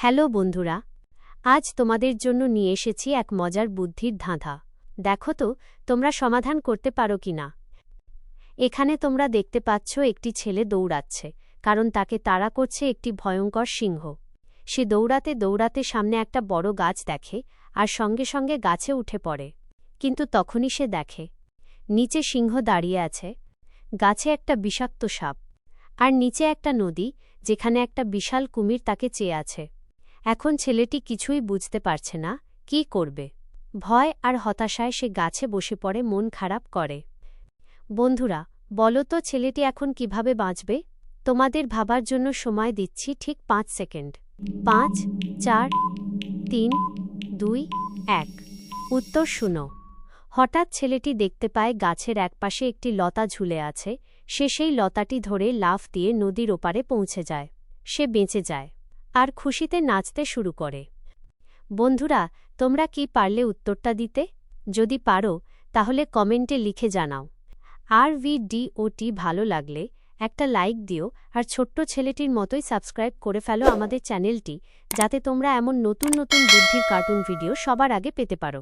Hello বন্ধুরা, আজ তোমাদের জন্য নিয়ে এসেছি এক মজার বুদ্ধির ধাঁধা। দেখো তো, তোমরা সমাধান করতে পারো কি না? এখানে তোমরা দেখতে পাচ্ছ একটি ছেলে দৌড়াচ্ছে, কারণ তাকে তাড়া করছে একটি ভয়ঙ্কর সিংহ। সে দৌড়াতে দৌড়াতে সামনে একটা বড় গাছ দেখে, আর সঙ্গে সঙ্গে গাছে উঠে পড়ে। কিন্তু তখনই সে দেখে, নিচে সিংহ দাঁড়িয়ে আছে, গাছে একটা বিষাক্ত সাপ, আর নিচে একটা নদী, যেখানে একটা বিশাল কুমির তাকে চেয়ে আছে। এখন ছেলেটি কিছুই বুঝতে পারছে না, কি করবে? ভয় আর হতাশায় সে গাছে বসে পড়ে, মন খারাপ করে। বন্ধুরা, বলো তো ছেলেটি এখন কীভাবে বাঁচবে? তোমাদের ভাবার জন্য সময় দিচ্ছি ঠিক পাঁচ সেকেন্ড। পাঁচ, চার, তিন, দুই, এক। উত্তর শুনো। হঠাৎ ছেলেটি দেখতে পায় গাছের একপাশে একটি লতা ঝুলে আছে, সে সেই লতাটি ধরে লাফ দিয়ে নদীর ওপারে পৌঁছে যায়। সে বেঁচে যায়। আর খুশিতে নাচতে শুরু করে। বন্ধুরা, তোমরা কি পারলে উত্তরটা দিতে? যদি পারো, তাহলে কমেন্টে লিখে জানাও। আর ভিডিওটি ভালো লাগলে একটা লাইক দিও আর ছোট্ট ছেলেটির মতোই সাবস্ক্রাইব করে ফেলো আমাদের চ্যানেলটি, যাতে তোমরা এমন নতুন নতুন বুদ্ধির কার্টুন ভিডিও সবার আগে পেতে পারো।